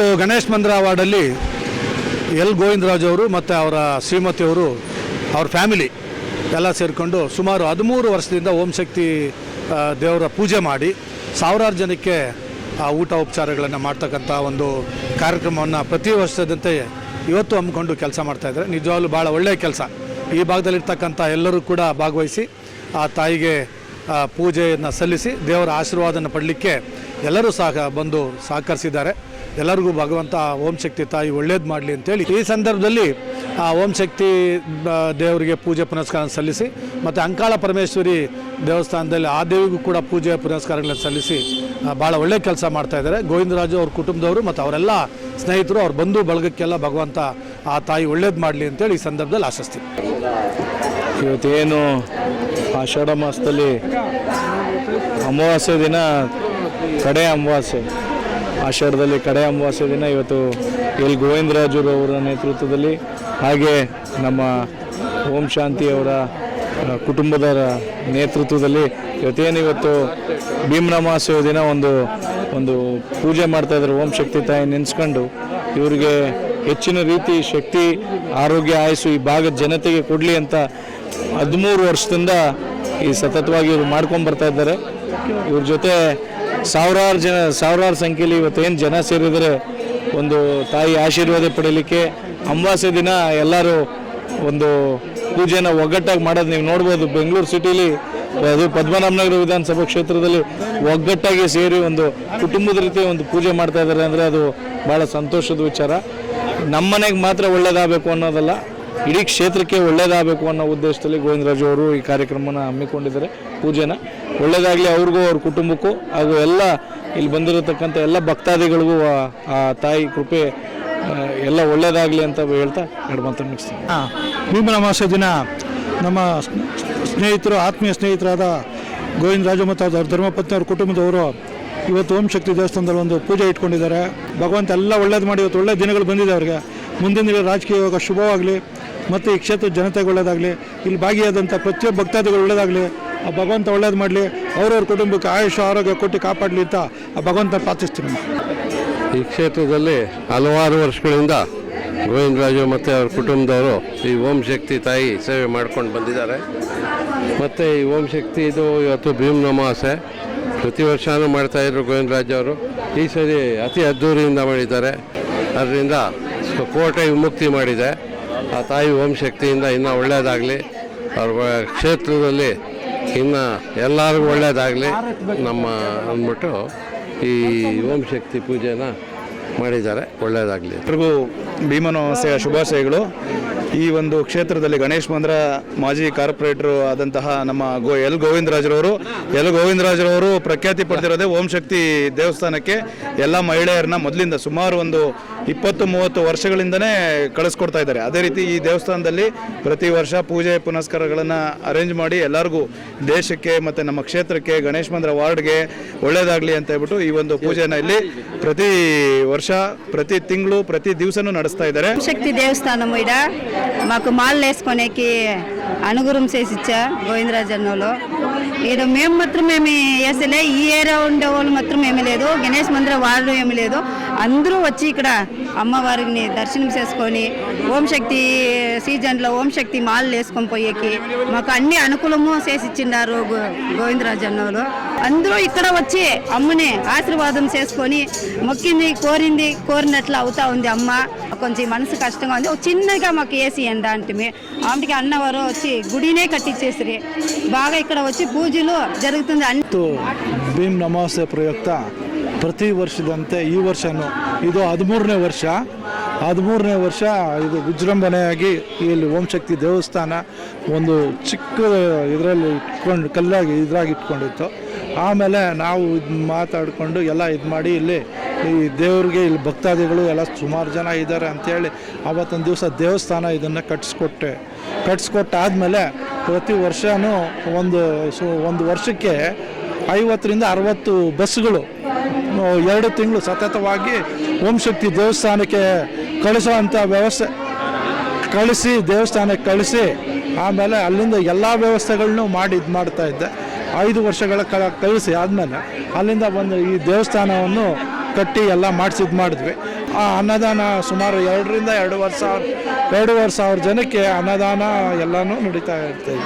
ಇವತ್ತು ಗಣೇಶ್ ಮಂದಿರ ಅವಾರ್ಡಲ್ಲಿ ಎಲ್ ಗೋವಿಂದರಾಜ್ ಅವರು ಮತ್ತು ಅವರ ಶ್ರೀಮತಿಯವರು ಅವ್ರ ಫ್ಯಾಮಿಲಿ ಎಲ್ಲ ಸೇರಿಕೊಂಡು ಸುಮಾರು ಹದಿಮೂರು ವರ್ಷದಿಂದ ಓಂ ಶಕ್ತಿ ದೇವರ ಪೂಜೆ ಮಾಡಿ ಸಾವಿರಾರು ಜನಕ್ಕೆ ಆ ಊಟ ಉಪಚಾರಗಳನ್ನು ಮಾಡ್ತಕ್ಕಂಥ ಒಂದು ಕಾರ್ಯಕ್ರಮವನ್ನು ಪ್ರತಿ ವರ್ಷದಂತೆ ಇವತ್ತು ಹಮ್ಮಿಕೊಂಡು ಕೆಲಸ ಮಾಡ್ತಾಯಿದ್ದಾರೆ ನಿಜವಾಗ್ಲೂ ಭಾಳ ಒಳ್ಳೆಯ ಕೆಲಸ. ಈ ಭಾಗದಲ್ಲಿರ್ತಕ್ಕಂಥ ಎಲ್ಲರೂ ಕೂಡ ಭಾಗವಹಿಸಿ ಆ ತಾಯಿಗೆ ಪೂಜೆಯನ್ನು ಸಲ್ಲಿಸಿ ದೇವರ ಆಶೀರ್ವಾದನ ಪಡಲಿಕ್ಕೆ ಎಲ್ಲರೂ ಸಹ ಬಂದು ಸಹಕರಿಸಿದ್ದಾರೆ. ಎಲ್ಲರಿಗೂ ಭಗವಂತ ಓಂ ಶಕ್ತಿ ತಾಯಿ ಒಳ್ಳೇದು ಮಾಡಲಿ ಅಂತೇಳಿ ಈ ಸಂದರ್ಭದಲ್ಲಿ ಆ ಓಂ ಶಕ್ತಿ ದೇವರಿಗೆ ಪೂಜೆ ಪುನಸ್ಕಾರ ಸಲ್ಲಿಸಿ ಮತ್ತು ಅಂಕಾಳ ಪರಮೇಶ್ವರಿ ದೇವಸ್ಥಾನದಲ್ಲಿ ಆ ದೇವಿಗೂ ಕೂಡ ಪೂಜೆ ಪುನಸ್ಕಾರಗಳನ್ನು ಸಲ್ಲಿಸಿ ಭಾಳ ಒಳ್ಳೆ ಕೆಲಸ ಮಾಡ್ತಾ ಇದ್ದಾರೆ. ಗೋವಿಂದರಾಜು ಅವ್ರ ಕುಟುಂಬದವರು ಮತ್ತು ಅವರೆಲ್ಲ ಸ್ನೇಹಿತರು, ಅವ್ರ ಬಂಧು ಬಳಗಕ್ಕೆಲ್ಲ ಭಗವಂತ ಆ ತಾಯಿ ಒಳ್ಳೇದು ಮಾಡಲಿ ಅಂತೇಳಿ ಈ ಸಂದರ್ಭದಲ್ಲಿ ಆಶಿಸ್ತೀನಿ. ಇವತ್ತೇನು ಆಷಾಢ ಮಾಸದಲ್ಲಿ ಅಮಾವಾಸ್ಯೆ ದಿನ ಕಡೆ ಅಮಾವಾಸ್ಯೆ. ಆಷಾಢದಲ್ಲಿ ಕಡೆ ಅಮಾವಾಸ್ಯ ದಿನ ಇವತ್ತು ಎಲ್ ಗೋವಿಂದರಾಜುರವರ ನೇತೃತ್ವದಲ್ಲಿ ಹಾಗೆ ನಮ್ಮ ಓಂ ಶಾಂತಿ ಅವರ ಕುಟುಂಬದ ನೇತೃತ್ವದಲ್ಲಿ ಇವತ್ತೇನು ಇವತ್ತು ದಿನ ಒಂದು ಒಂದು ಪೂಜೆ ಮಾಡ್ತಾ ಇದ್ದಾರೆ ಓಂ ಶಕ್ತಿ ತಾಯಿ ನೆನೆಸ್ಕೊಂಡು. ಇವರಿಗೆ ಹೆಚ್ಚಿನ ರೀತಿ ಶಕ್ತಿ, ಆರೋಗ್ಯ ಆಯಸ್ಸು ಈ ಭಾಗದ ಜನತೆಗೆ ಕೊಡಲಿ ಅಂತ ಹದಿಮೂರು ವರ್ಷದಿಂದ ಈ ಸತತವಾಗಿ ಇವರು ಮಾಡ್ಕೊಂಡು ಬರ್ತಾ ಇದ್ದಾರೆ. ಇವ್ರ ಜೊತೆ ಸಾವಿರಾರು ಜನ, ಸಾವಿರಾರು ಸಂಖ್ಯೆಯಲ್ಲಿ ಇವತ್ತೇನು ಜನ ಸೇರಿದರೆ ಒಂದು ತಾಯಿ ಆಶೀರ್ವಾದ ಪಡೀಲಿಕ್ಕೆ ಅಮಾವಾಸ್ಯೆ ದಿನ ಎಲ್ಲರೂ ಒಂದು ಪೂಜೆನ ಒಗ್ಗಟ್ಟಾಗಿ ಮಾಡೋದು ನೀವು ನೋಡ್ಬೋದು. ಬೆಂಗಳೂರು ಸಿಟಿಲಿ ಅದು ಪದ್ಮನಾಭನಗರ ವಿಧಾನಸಭಾ ಕ್ಷೇತ್ರದಲ್ಲಿ ಒಗ್ಗಟ್ಟಾಗಿ ಸೇರಿ ಒಂದು ಕುಟುಂಬದ ರೀತಿ ಒಂದು ಪೂಜೆ ಮಾಡ್ತಾ ಇದ್ದಾರೆ ಅಂದರೆ ಅದು ಭಾಳ ಸಂತೋಷದ ವಿಚಾರ. ನಮ್ಮನೆಗೆ ಮಾತ್ರ ಒಳ್ಳೇದಾಗಬೇಕು ಅನ್ನೋದಲ್ಲ, ಇಡೀ ಕ್ಷೇತ್ರಕ್ಕೆ ಒಳ್ಳೇದಾಗಬೇಕು ಅನ್ನೋ ಉದ್ದೇಶದಲ್ಲಿ ಗೋವಿಂದರಾಜು ಅವರು ಈ ಕಾರ್ಯಕ್ರಮನ ಹಮ್ಮಿಕೊಂಡಿದ್ದಾರೆ, ಪೂಜೆನ. ಒಳ್ಳೇದಾಗಲಿ ಅವ್ರಿಗೂ, ಅವ್ರ ಕುಟುಂಬಕ್ಕೂ ಹಾಗೂ ಎಲ್ಲ ಇಲ್ಲಿ ಬಂದಿರತಕ್ಕಂಥ ಎಲ್ಲ ಭಕ್ತಾದಿಗಳಿಗೂ, ಆ- ತಾಯಿ ಕೃಪೆ ಎಲ್ಲ ಒಳ್ಳೆಯದಾಗಲಿ ಅಂತ ಹೇಳ್ತಾ ಎರಡು ಮಾತು ಮುಗಿಸ್ತೀನಿ. ಭೀಮನ ಅಮಾವಾಸ್ಯೆ ದಿನ ನಮ್ಮ ಸ್ನೇಹಿತರು, ಆತ್ಮೀಯ ಸ್ನೇಹಿತರಾದ ಗೋವಿಂದರಾಜು ಮತ್ತು ಅವ್ರ ಧರ್ಮಪತ್ನಿ ಅವ್ರ ಕುಟುಂಬದವರು ಇವತ್ತು ಓಂ ಶಕ್ತಿ ದೇವಸ್ಥಾನದಲ್ಲಿ ಒಂದು ಪೂಜೆ ಇಟ್ಕೊಂಡಿದ್ದಾರೆ. ಭಗವಂತ ಎಲ್ಲ ಒಳ್ಳೇದು ಮಾಡಿ ಇವತ್ತು ಒಳ್ಳೆ ದಿನಗಳು ಬಂದಿದೆ ಅವ್ರಿಗೆ. ಮುಂದಿನ ದಿನ ರಾಜಕೀಯ ಯೋಗ ಶುಭವಾಗಲಿ. ಮತ್ತು ಈ ಕ್ಷೇತ್ರದ ಜನತೆಗೆ ಒಳ್ಳೇದಾಗಲಿ. ಇಲ್ಲಿ ಭಾಗಿಯಾದಂಥ ಪ್ರತಿಯೊಬ್ಬ ಭಕ್ತಾದಿಗಳು ಒಳ್ಳೇದಾಗಲಿ. ಆ ಭಗವಂತ ಒಳ್ಳೇದು ಮಾಡಲಿ, ಅವ್ರವ್ರ ಕುಟುಂಬಕ್ಕೆ ಆಯುಷ, ಆರೋಗ್ಯ ಕೊಟ್ಟು ಕಾಪಾಡಲಿ ಅಂತ ಆ ಭಗವಂತ ಪ್ರಾರ್ಥಿಸ್ತೀನಿ ಈ ಕ್ಷೇತ್ರದಲ್ಲಿ ಹಲವಾರು ವರ್ಷಗಳಿಂದ ಗೋವಿಂದರಾಜು ಮತ್ತು ಅವ್ರ ಕುಟುಂಬದವರು ಈ ಓಂ ಶಕ್ತಿ ತಾಯಿ ಸೇವೆ ಮಾಡ್ಕೊಂಡು ಬಂದಿದ್ದಾರೆ. ಮತ್ತು ಈ ಓಂ ಶಕ್ತಿ ಇದು ಇವತ್ತು ಭೀಮ್ ನಮಾಸೆ. ಪ್ರತಿ ವರ್ಷವೂ ಮಾಡ್ತಾಯಿದ್ರು ಗೋವಿಂದರಾಜು ಅವರು. ಈ ಸರಿ ಅತಿ ಅದ್ಧೂರಿಯಿಂದ ಮಾಡಿದ್ದಾರೆ. ಅದರಿಂದ ಕೋಟೆ ವಿಮುಕ್ತಿ ಮಾಡಿದೆ. ಆ ತಾಯಿ ಓಂ ಶಕ್ತಿಯಿಂದ ಇನ್ನೂ ಒಳ್ಳೆಯದಾಗಲಿ ಅವ್ರ ಕ್ಷೇತ್ರದಲ್ಲಿ ಇನ್ನು ಎಲ್ಲರಿಗೂ ಒಳ್ಳೆಯದಾಗಲಿ ನಮ್ಮ ಅಂದ್ಬಿಟ್ಟು ಈ ಓಂ ಶಕ್ತಿ ಪೂಜೆನ ಮಾಡಿದ್ದಾರೆ. ಒಳ್ಳೆಯದಾಗಲಿ ಎಲ್ರಿಗೂ ಭೀಮನ ಶುಭಾಶಯಗಳು. ಈ ಒಂದು ಕ್ಷೇತ್ರದಲ್ಲಿ ಗಣೇಶ್ ಮಂದ್ರ ಮಾಜಿ ಕಾರ್ಪೊರೇಟರ್ ಆದಂತಹ ನಮ್ಮ ಗೋ ಎಲ್ ಗೋವಿಂದರಾಜ್ರವರು. ಎಲ್ ಗೋವಿಂದರಾಜ್ರವರು ಪ್ರಖ್ಯಾತಿ ಪಡೆದಿರೋದೇ ಓಂ ಶಕ್ತಿ ದೇವಸ್ಥಾನಕ್ಕೆ ಎಲ್ಲ ಮಹಿಳೆಯರನ್ನ ಮೊದಲಿಂದ ಸುಮಾರು ಒಂದು ಇಪ್ಪತ್ತು ಮೂವತ್ತು ವರ್ಷಗಳಿಂದನೇ ಕಳಿಸ್ಕೊಡ್ತಾ ಇದ್ದಾರೆ. ಅದೇ ರೀತಿ ಈ ದೇವಸ್ಥಾನದಲ್ಲಿ ಪ್ರತಿ ವರ್ಷ ಪೂಜೆ ಪುನಸ್ಕಾರಗಳನ್ನು ಅರೇಂಜ್ ಮಾಡಿ ಎಲ್ಲರಿಗೂ ದೇಶಕ್ಕೆ ಮತ್ತು ನಮ್ಮ ಕ್ಷೇತ್ರಕ್ಕೆ ಗಣೇಶ್ ಮಂದ್ರ ವಾರ್ಡ್ಗೆ ಒಳ್ಳೆಯದಾಗಲಿ ಅಂತ ಹೇಳ್ಬಿಟ್ಟು ಈ ಒಂದು ಪೂಜೆನ ಇಲ್ಲಿ ಪ್ರತಿ ವರ್ಷ, ಪ್ರತಿ ತಿಂಗಳು, ಪ್ರತಿ ದಿವಸನೂ ನಡೆಸ್ತಾ ಇದ್ದಾರೆ. ಶಕ್ತಿ ದೇವಸ್ಥಾನ మాకు మాలలు వేసుకునేకి అనుగురం చేసి ఇచ్చా గోవిందరాజన్నలో. ఏదో మేము మాత్రం ఏమి వేసలే ఈ ఏరియా ఉండే వాళ్ళు మాత్రం ఏమీ లేదు గణేష్ మందిరం వాళ్ళు ఏమీ లేదు. అందరూ వచ్చి ఇక్కడ అమ్మవారిని దర్శనం చేసుకొని ఓం శక్తి సీజన్లో ఓం శక్తి వేసుకొని పోయేకి మాకు అన్ని అనుకూలము చేసి ఇచ్చిండారు గోవిందరాజు అన్నోళ్ళు అందరూ ఇక్కడ వచ్చి అమ్మని ఆశీర్వాదం చేసుకొని మొక్కింది కోరింది కోరినట్లు అవుతా ఉంది అమ్మ. కొంచెం మనసు కష్టంగా ఉంది. ఒక చిన్నగా మాకు ఏసీ ఎండ అంటే ఆమెకి అన్నవారు వచ్చి గుడినే కట్టించేసిరి బాగా ఇక్కడ వచ్చి పూజ పూజలు జరుగుతుంది అన్ని ಮತ್ತು ಭೀಮ್ ಅಮಾವಾಸ್ಯೆ ಪ್ರಯುಕ್ತ ಪ್ರತಿ ವರ್ಷದಂತೆ ಈ ವರ್ಷನೂ ಇದು ಹದಿಮೂರನೇ ವರ್ಷ ಹದಿಮೂರನೇ ವರ್ಷ ಇದು ವಿಜೃಂಭಣೆಯಾಗಿ ಇಲ್ಲಿ ಓಂ ಶಕ್ತಿ ದೇವಸ್ಥಾನ ಒಂದು ಚಿಕ್ಕ ಇದರಲ್ಲಿ ಇಟ್ಕೊಂಡು ಕಲ್ಲಾಗಿ ಇದ್ರಾಗಿ ಇಟ್ಕೊಂಡಿತ್ತು ಆಮೇಲೆ ನಾವು ಇದು ಮಾತಾಡಿಕೊಂಡು ಎಲ್ಲ ಇದು ಮಾಡಿ ಇಲ್ಲಿ ಈ ದೇವ್ರಿಗೆ ಇಲ್ಲಿ ಭಕ್ತಾದಿಗಳು ಎಲ್ಲ ಸುಮಾರು ಜನ ಇದ್ದಾರೆ ಅಂಥೇಳಿ ಆವತ್ತೊಂದು ದಿವಸ ದೇವಸ್ಥಾನ ಇದನ್ನು ಕಟ್ಟಿಸ್ಕೊಟ್ಟೆ ಕಟ್ಟಿಸ್ಕೊಟ್ಟಾದಮೇಲೆ ಪ್ರತಿ ವರ್ಷವೂ ಒಂದು ಸು ಒಂದು ವರ್ಷಕ್ಕೆ ಐವತ್ತರಿಂದ ಅರವತ್ತು ಬಸ್ಗಳು ಎರಡು ತಿಂಗಳು ಸತತವಾಗಿ ಓಂಶಕ್ತಿ ದೇವಸ್ಥಾನಕ್ಕೆ ಕಳಿಸುವಂಥ ವ್ಯವಸ್ಥೆ, ಕಳಿಸಿ ದೇವಸ್ಥಾನಕ್ಕೆ ಕಳಿಸಿ, ಆಮೇಲೆ ಅಲ್ಲಿಂದ ಎಲ್ಲ ವ್ಯವಸ್ಥೆಗಳನ್ನು ಮಾಡಿ ಇದು ಮಾಡ್ತಾ ಇದ್ದೆ. ಐದು ವರ್ಷಗಳ ಕಳಿಸಿ ಆದಮೇಲೆ ಅಲ್ಲಿಂದ ಬಂದು ಈ ದೇವಸ್ಥಾನವನ್ನು ಕಟ್ಟಿ ಎಲ್ಲ ಮಾಡಿಸಿ ಇದು ಮಾಡಿದ್ವಿ. ಆ ಅನ್ನದಾನ ಸುಮಾರು ಎರಡರಿಂದ ಎರಡೂವರೆ ಸಾವಿರ ಎರಡೂವರೆ ಸಾವಿರ ಜನಕ್ಕೆ ಅನ್ನದಾನ ಎಲ್ಲನೂ ನಡೀತಾ ಇರ್ತದೆ